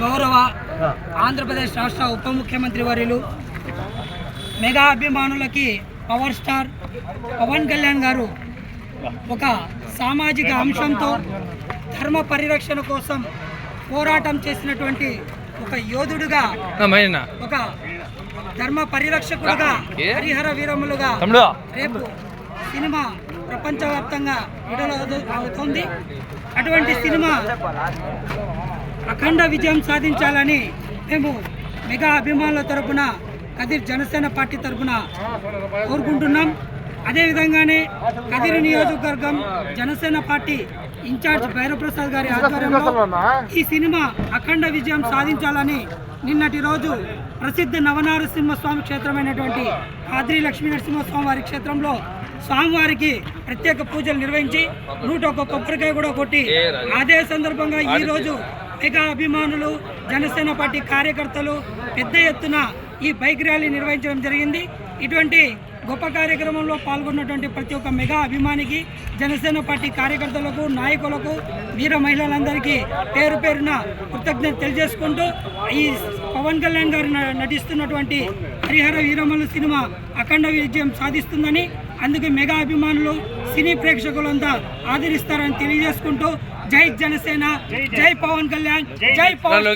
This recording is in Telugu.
గౌరవ ఆంధ్రప్రదేశ్ రాష్ట్ర ఉప ముఖ్యమంత్రి వర్యులు మెగా అభిమానులకి పవర్ స్టార్ పవన్ కళ్యాణ్ గారు ఒక సామాజిక అంశంతో ధర్మ పరిరక్షణ కోసం పోరాటం చేసినటువంటి ఒక యోధుడుగా ఒక ధర్మ పరిరక్షకుడుగా హరిహర వీరములుగా రేపు సినిమా ప్రపంచవ్యాప్తంగా విడుదల అవుతు- అవుతుంది. అటువంటి సినిమా అఖండ విజయం సాధించాలని మేము మెగా అభిమానుల తరపున కదిర్ జనసేన పార్టీ తరపున కోరుకుంటున్నాం. అదేవిధంగానే కదిరి నియోజకవర్గం జనసేన పార్టీ ఇన్ఛార్జ్ భైరవప్రసాద్ గారి ఆధ్వర్యంలో ఈ సినిమా అఖండ విజయం సాధించాలని నిన్నటి రోజు ప్రసిద్ధ నవనారసింహస్వామి క్షేత్రమైనటువంటి ఆద్రి లక్ష్మీ నరసింహస్వామి వారి క్షేత్రంలో స్వామివారికి ప్రత్యేక పూజలు నిర్వహించి నూట ఒక్క కొబ్బరికాయ కూడా కొట్టి అదే సందర్భంగా ఈ రోజు మెగా అభిమానులు జనసేన పార్టీ కార్యకర్తలు పెద్ద ఎత్తున ఈ బైక్ ర్యాలీ నిర్వహించడం జరిగింది. ఇటువంటి గొప్ప కార్యక్రమంలో పాల్గొన్నటువంటి ప్రతి ఒక్క మెగా అభిమానికి జనసేన పార్టీ కార్యకర్తలకు నాయకులకు వీర మహిళలందరికీ పేరు పేరున కృతజ్ఞత తెలియజేసుకుంటూ ఈ పవన్ కళ్యాణ్ గారు నటిస్తున్నటువంటి హరిహర వీరమల్లు సినిమా అఖండ విజయం సాధిస్తుందని అందుకే మెగా అభిమానులు సినీ ప్రేక్షకులంతా ఆదరిస్తారని తెలియజేసుకుంటూ జై జనసేన జై పవన్ కళ్యాణ్ జై పవన్.